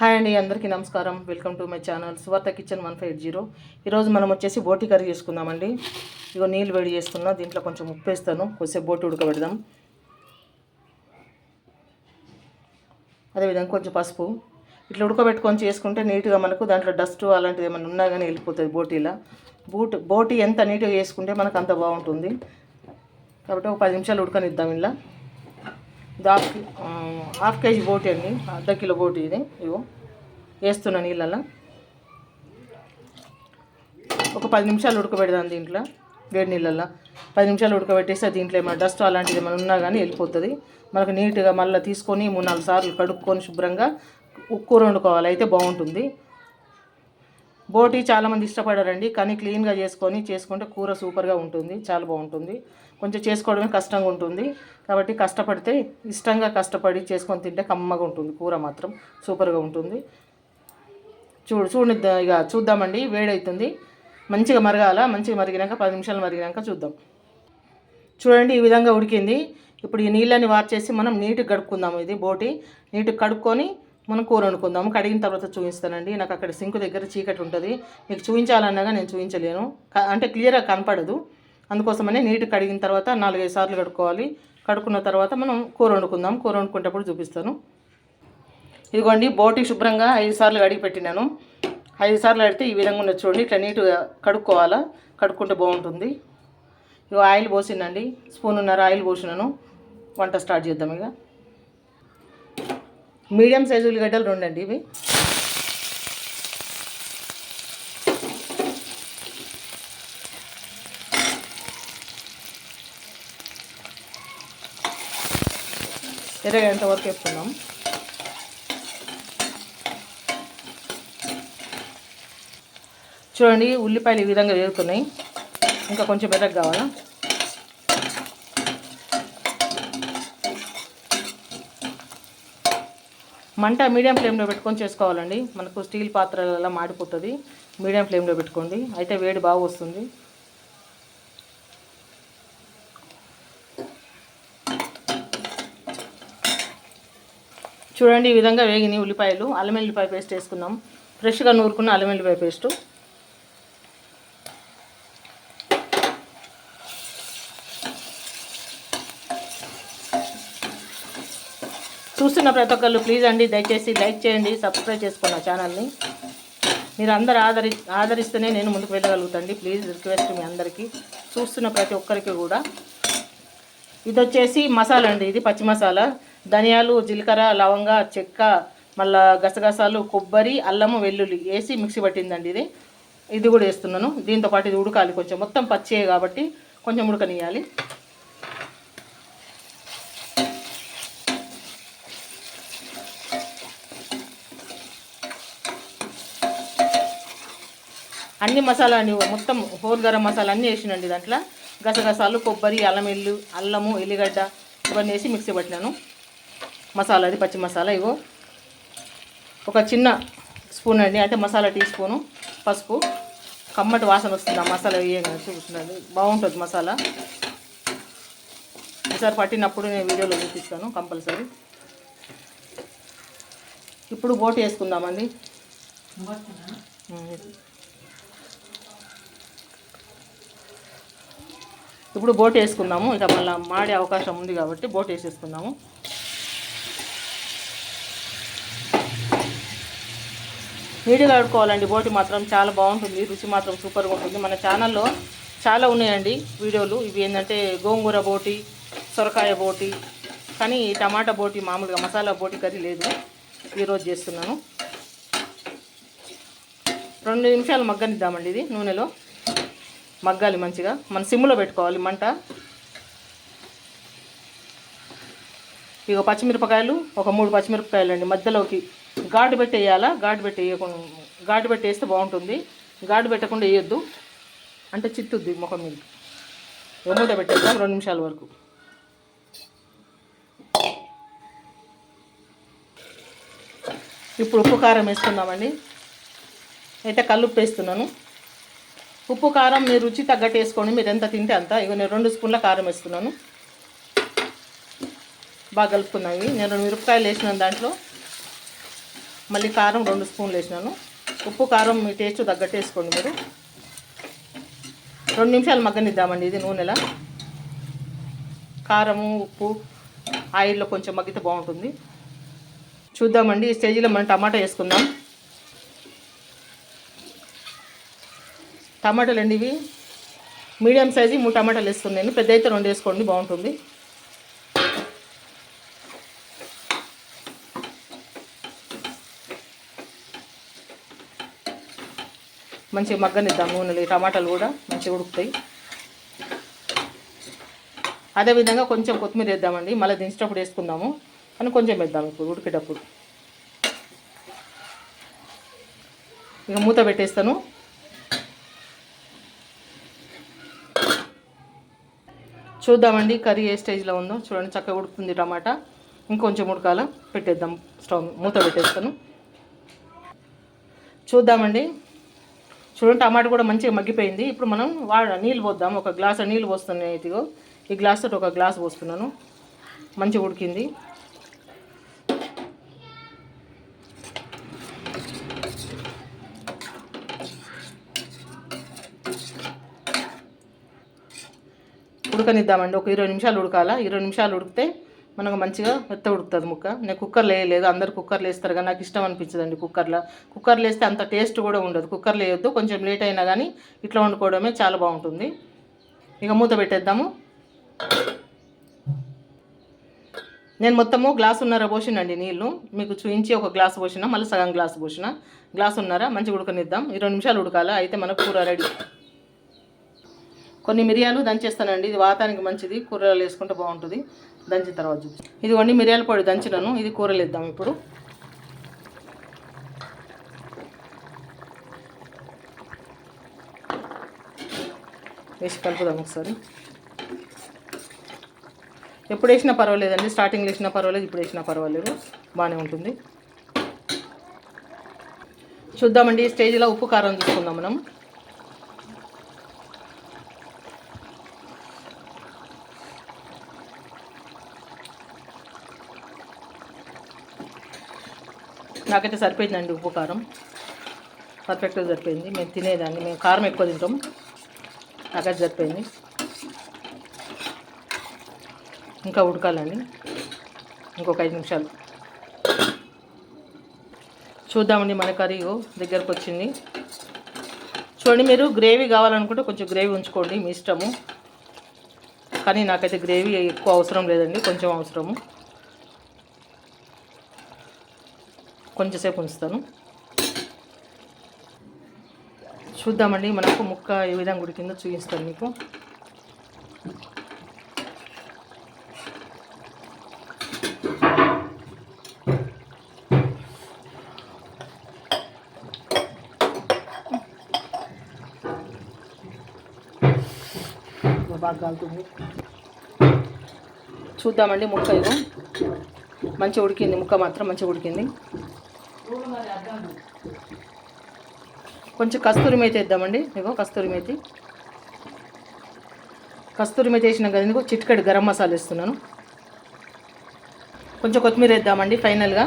Hi అండి అందరికీ నమస్కారం. Welcome to my channel Suvartha kitchen one five zero. ఈరోజు మనం వచ్చేసి బోటి కర్రీ చేసుకుందామండి. ఇగో నీళ్ళు వేడి చేస్తున్నా దీంట్లో కొంచెం ఉప్పు వేస్తాను. కొద్దిసేపు బోటి ఉడకబెడదాం. అదేవిధంగా కొంచెం పసుపు. ఇట్లా ఉడకబెట్టుకొని చేసుకుంటే నీట్గా మనకు దాంట్లో డస్ట్ అలాంటిది ఏమైనా ఉన్నా కానీ వెళ్ళిపోతుంది బోటీలా. బూట్ బోటి ఎంత నీట్గా చేసుకుంటే మనకు అంత బాగుంటుంది. కాబట్టి ఒక పది నిమిషాలు ఉడకనిద్దాం ఇలా. హాఫ్ హాఫ్ కేజీ బోటి అండి. అర్ధ కిలో బోటి ఇది. ఇవో వేస్తున్న నీళ్ళల్లో. ఒక పది నిమిషాలు ఉడకబెడదాం దీంట్లో వేడి నీళ్ళల్లో. పది నిమిషాలు ఉడకబెట్టేస్తే దీంట్లో ఏమైనా డస్ట్ అలాంటిది ఏమైనా ఉన్నా కానీ వెళ్ళిపోతుంది. మనకు నీట్గా మళ్ళీ తీసుకొని మూడు నాలుగు సార్లు కడుక్కొని శుభ్రంగా ఉక్కు వండుకోవాలి. అయితే బాగుంటుంది. బోటి చాలామంది ఇష్టపడారండి. కానీ క్లీన్గా చేసుకొని చేసుకుంటే కూర సూపర్గా ఉంటుంది. చాలా బాగుంటుంది. కొంచెం చేసుకోవడమే కష్టంగా ఉంటుంది కాబట్టి కష్టపడితే ఇష్టంగా కష్టపడి చేసుకొని తింటే కమ్మగా ఉంటుంది కూర మాత్రం సూపర్గా ఉంటుంది చూడు చూడండి ఇక చూద్దామండి. వేడవుతుంది మంచిగా మరగాల? మంచిగా మరిగినాక పది నిమిషాలు మరిగినాక చూద్దాం. చూడండి ఈ విధంగా ఉడికింది. ఇప్పుడు ఈ నీళ్ళని వార్చేసి మనం నీట్గా కడుక్కుందాం ఇది బోటి నీట్గా కడుక్కొని మనం కూర వండుకుందాం కడిగిన తర్వాత చూపిస్తానండి. నాకు అక్కడ సింకు దగ్గర చీకటి ఉంటుంది. మీకు చూపించాలన్నాగా నేను చూపించలేను. అంటే క్లియర్గా కనపడదు. అందుకోసమనే నీట్ కడిగిన తర్వాత నాలుగైదు సార్లు కడుక్కోవాలి. కడుక్కున్న తర్వాత మనం కూర వండుకుందాం. కూర వండుకునేటప్పుడు చూపిస్తాను. ఇదిగోండి బోటి శుభ్రంగా ఐదు సార్లు కడిగి పెట్టినాను. ఐదు సార్లు కడితే ఈ విధంగా ఉన్న చూడండి ఇట్లా నీట్గా కడుక్కోవాలా? కడుక్కుంటే బాగుంటుంది. ఇక ఆయిల్ పోసిందండి. స్పూన్ ఉన్నర ఆయిల్ పోసినాను. వంట స్టార్ట్ చేద్దాం ఇక. మీడియం సైజు ఉల్లిగడ్డలు రెండండి ఇవి. ఎర్రగంట వరకు వేసుకుందాం చూడండి ఉల్లిపాయలు ఈ విధంగా వేగుతున్నాయి. ఇంకా కొంచెం ఎర్రగా కావాలా? మంట మీడియం ఫ్లేమ్లో పెట్టుకొని చేసుకోవాలండి. మనకు స్టీల్ పాత్రలలో మాడిపోతుంది. మీడియం ఫ్లేమ్లో పెట్టుకోండి. అయితే వేడి బాగా వస్తుంది. చూడండి ఈ విధంగా వేగినాయి ఉల్లిపాయలు. అల్లం వెల్లిపాయ పేస్ట్ వేసుకుందాం. ఫ్రెష్గా నూరుకున్న అల్లం వెల్లిపాయ పేస్టు. చూస్తున్న ప్రతి ఒక్కళ్ళు ప్లీజ్ అండి దయచేసి లైక్ చేయండి సబ్స్క్రైబ్ చేసుకోండి నా ఛానల్ని. మీరు అందరు ఆదరి ఆదరిస్తేనే నేను ముందుకు వెళ్ళగలుగుతాండి. ప్లీజ్ రిక్వెస్ట్ మీ అందరికీ చూస్తున్న ప్రతి ఒక్కరికి కూడా. ఇది వచ్చేసి మసాలా అండి ఇది పచ్చి మసాలా. ధనియాలు జీలకర్ర లవంగ చెక్క మళ్ళా గసగసాలు కొబ్బరి అల్లము వెల్లుల్లి వేసి మిక్సీ పట్టిందండి ఇది. ఇది కూడా వేస్తున్నాను. దీంతో పాటు ఇది ఉడకాలి కొంచెం. మొత్తం పచ్చే కాబట్టి కొంచెం ఉడకనియాలి అన్ని మసాలా మొత్తం హోల్ గరం మసాలా అన్నీ వేసినండి దాంట్లో. గసగసాలు కొబ్బరి అల్లం ఎల్లు అల్లము ఎల్లిగడ్డ ఇవన్నీ వేసి మిక్సీ పట్టినాను. మసాలా అది పచ్చి మసాలా ఇగో. ఒక చిన్న స్పూన్ అండి అంటే మసాలా టీ స్పూను పసుపు. కమ్మటి వాసన వస్తుంది ఆ మసాలా వేయగానే చూపిస్తుందండి బాగుంటుంది మసాలా. ఈసారి పట్టినప్పుడు నేను వీడియోలో చూపిస్తాను కంపల్సరీ. ఇప్పుడు బోట్ వేసుకుందామండి. ఇప్పుడు బోట్ వేసుకుందాము. ఇక మళ్ళీ మాడే అవకాశం ఉంది కాబట్టి బోట్ వేసేసుకుందాము. నీట్గా ఆడుకోవాలండి. బోటి మాత్రం చాలా బాగుంటుంది. రుచి మాత్రం సూపర్గా ఉంటుంది. మన ఛానల్లో చాలా ఉన్నాయండి వీడియోలు. ఇవి ఏంటంటే గోంగూర బోటి సొరకాయ బోటి కానీ టమాటా బోటి మామూలుగా మసాలా బోటి కర్రీ లేదు. ఈరోజు చేస్తున్నాను. రెండు నిమిషాలు మగ్గనిద్దామండి ఇది నూనెలో. మగ్గాలి మంచిగా. మన సిమ్లో పెట్టుకోవాలి మంట. ఇక పచ్చిమిరపకాయలు ఒక మూడు పచ్చిమిరపకాయలు అండి మధ్యలోకి ఘాటు పెట్టేయాలా ఘాటు పెట్టి వేయకుండా ఘాటు బాగుంటుంది. ఘాటు పెట్టకుండా వేయొద్దు. అంటే చిత్తుద్ది ముఖం మీద. మూత పెట్టేద్దాం రెండు నిమిషాల వరకు. ఇప్పుడు ఉప్పు కారం వేసుకుందామండి. అయితే కల్లుప్పు వేస్తున్నాను. ఉప్పు కారం మీరు రుచి తగ్గట్టు వేసుకోండి. మీరు ఎంత తింటే అంత. ఇక నేను రెండు స్పూన్ల కారం వేస్తున్నాను. బాగా కలుపుకున్నాయి. నేను మిరపకాయలు వేసిన దాంట్లో. మళ్ళీ కారం రెండు స్పూన్లు వేసినాను. ఉప్పు కారం మీ టేస్ట్ తగ్గట్టు వేసుకోండి మీరు. రెండు నిమిషాలు మగ్గనిద్దామండి ఇది నూనెలా. కారము ఉప్పు ఆయిల్లో కొంచెం మగ్గితే బాగుంటుంది. చూద్దామండి ఈ స్టేజ్లో మనం టమాటా వేసుకుందాం. టమాటాలు అండి ఇవి. మీడియం సైజు మూడు టమాటాలు వేసుకుంది నేను పెద్ద అయితే రెండు వేసుకోండి బాగుంటుంది. మంచిగా మగ్గనిద్దాం నూనెలు టమాటాలు కూడా మంచిగా ఉడుకుతాయి. అదేవిధంగా కొంచెం కొత్తిమీర వేద్దామండి. మళ్ళీ దించేటప్పుడు వేసుకుందాము. కానీ కొంచెం వేద్దాం ఇప్పుడు ఉడికేటప్పుడు. ఇక మూత పెట్టేస్తాను. చూద్దామండి కర్రీ ఏ స్టేజ్లో ఉందో. చూడండి చక్కగా ఉడుకుతుంది టమాటా. ఇంకొంచెం ఉడకాల పెట్టేద్దాం స్టవ్ మూత పెట్టేస్తాను. చూద్దామండి. చూడండి టమాటా కూడా మంచిగా మగ్గిపోయింది. ఇప్పుడు మనం వాడ నీళ్ళు పోద్దాం. ఒక గ్లాస్ నీళ్ళు పోస్తున్నాయి ఇదిగో. ఈ గ్లాస్ తోటి ఒక గ్లాస్ పోస్తున్నాను. మంచిగా ఉడికింది. ఉడకనిద్దామండి. ఒక ఇరవై నిమిషాలు ఉడకాల? ఇరవై నిమిషాలు ఉడికితే మనకు మంచిగా మెత్త ఉడుకుతుంది ముక్క. నేను కుక్కర్లో వేయలేదు అందరు కుక్కర్లో వేస్తారు కానీ నాకు ఇష్టం అనిపించదండి కుక్కర్లో కుక్కర్లో వేస్తే అంత టేస్ట్ కూడా ఉండదు. కుక్కర్లో వేయొద్దు కొంచెం లేట్ అయినా కానీ ఇట్లా వండుకోవడమే చాలా బాగుంటుంది. ఇక మూత పెట్టేద్దాము. నేను మొత్తము గ్లాసున్నర పోసినండి నీళ్ళు. మీకు చూయించి ఒక గ్లాస్ పోసిన మళ్ళీ సగం గ్లాస్ పోసిన గ్లాసున్నర మంచిగా ఉడకనిద్దాం. ఇరవై నిమిషాలు ఉడకాల? అయితే మనకు కూర రెడీ. కొన్ని మిరియాలు దంచేస్తానండి. ఇది వాతానికి మంచిది. కూరలు వేసుకుంటే బాగుంటుంది. దంచిన తర్వాత చూపిస్తాను ఇదిగోండి మిరియాల పొడి దంచినాను. ఇది కూరలు ఇద్దాం ఇప్పుడు. వేసి కలుపుదాం ఒకసారి. ఎప్పుడు వేసినా పర్వాలేదండి. స్టార్టింగ్లో వేసినా పర్వాలేదు ఇప్పుడు వేసినా పర్వాలేదు. బాగానే ఉంటుంది. చూద్దామండి ఈ స్టేజ్లో ఉప్పు కారం తీసుకుందాం మనం. నాకైతే సరిపోయిందండి ఉప్పు కారం. పర్ఫెక్ట్గా సరిపోయింది. మేము తినేదాన్ని. మేము కారం ఎక్కువ తింటాం. నాకైతే సరిపోయింది. ఇంకా ఉడకాలండి. ఇంకొక ఐదు నిమిషాలు. చూద్దామండి మన కర్రీ దగ్గరకు వచ్చింది. చూడండి మీరు గ్రేవీ కావాలనుకుంటే కొంచెం గ్రేవీ ఉంచుకోండి. మీ ఇష్టము. కానీ నాకైతే గ్రేవీ ఎక్కువ అవసరం లేదండి. కొంచెం అవసరము. కొంచెంసేపు ఉంచుతాను. చూద్దామండి మనకు ముక్క ఏ విధంగా ఉడికిందో చూపిస్తాను మీకు. బాగా కాలుతుంది. చూద్దామండి ముక్క ఇగో మంచిగా ఉడికింది ముక్క మాత్రం మంచిగా ఉడికింది. కొంచెం కస్తూరి మేతి వేద్దామండి. ఇగో కస్తూరి మేతి. కస్తూరి మేతి వేసినాం కదా ఇదిగో చిట్కడి గరం మసాలా వేస్తున్నాను. కొంచెం కొత్తిమీర వేద్దామండి ఫైనల్గా.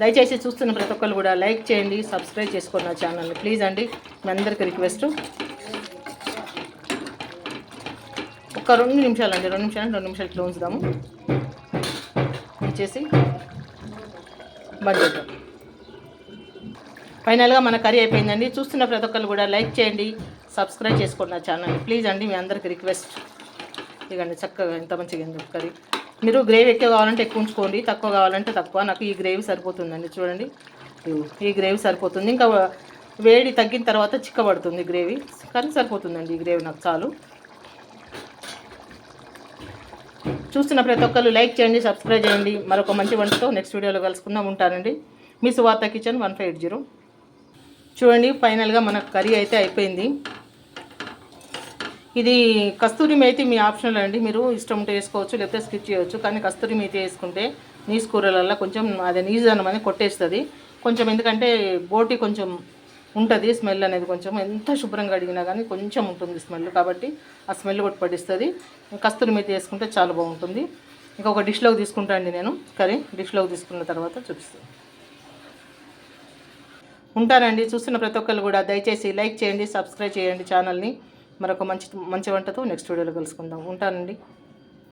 దయచేసి చూస్తున్న ప్రతి ఒక్కరు కూడా లైక్ చేయండి సబ్స్క్రైబ్ చేసుకోండి నా ఛానల్ని. ప్లీజ్ అండి మీ అందరికీ రిక్వెస్ట్. ఒక రెండు నిమిషాలు అండి రెండు నిమిషాలు రెండు నిమిషాలు ఇట్లా ఉంచుదాము. ఇచ్చేసి బడ్జెట్. ఫైనల్గా మన కర్రీ అయిపోయిందండి. చూస్తున్న ప్రతి ఒక్కరు కూడా లైక్ చేయండి సబ్స్క్రైబ్ చేసుకోండి నా ఛానల్ని. ప్లీజ్ అండి మీ అందరికి రిక్వెస్ట్. ఇదిగండి చక్కగా ఎంత మంచిగా ఉంది కర్రీ. మీరు గ్రేవీ ఎక్కువ కావాలంటే ఎక్కువ ఉంచుకోండి తక్కువ కావాలంటే తక్కువ. నాకు ఈ గ్రేవీ సరిపోతుందండి చూడండి. ఈ గ్రేవీ సరిపోతుంది. ఇంకా వేడి తగ్గిన తర్వాత చిక్కబడుతుంది గ్రేవీ. కానీ సరిపోతుందండి ఈ గ్రేవీ నాకు చాలు. చూస్తున్న ప్రతి ఒక్కరు లైక్ చేయండి సబ్స్క్రైబ్ చేయండి. మరొక మంచి వంటతో నెక్స్ట్ వీడియోలో కలుసుకుందాం. ఉంటానండి. మీ Suvartha kitchen one five eight zero. చూడండి ఫైనల్గా మన కర్రీ అయితే అయిపోయింది. ఇది కస్తూరి మేతి మీ ఆప్షనల్ అండి. మీరు ఇష్టం ఉంటే వేసుకోవచ్చు లేకపోతే స్కిప్ చేయవచ్చు కానీ కస్తూరి మేతి వేసుకుంటే నీసు కూరలల్లో కొంచెం అదే నీజనం అనేది కొట్టేస్తుంది. కొంచెం ఎందుకంటే బోటి కొంచెం ఉంటుంది. స్మెల్ అనేది కొంచెం ఎంత శుభ్రంగా అడిగినా కానీ కొంచెం ఉంటుంది స్మెల్ కాబట్టి ఆ స్మెల్ కొట్టి పడిస్తుంది కస్తూరి మెతి వేసుకుంటే చాలా బాగుంటుంది. ఇంకా ఒక డిష్లోకి తీసుకుంటా అండి నేను. కర్రీ డిష్లోకి తీసుకున్న తర్వాత చూపిస్తాను. ఉంటానండి. చూస్తున్న ప్రతి ఒక్కరు కూడా దయచేసి లైక్ చేయండి సబ్స్క్రైబ్ చేయండి ఛానల్ని. మరొక మంచి మంచి వంటతో నెక్స్ట్ వీడియోలో కలుసుకుందాం. ఉంటానండి.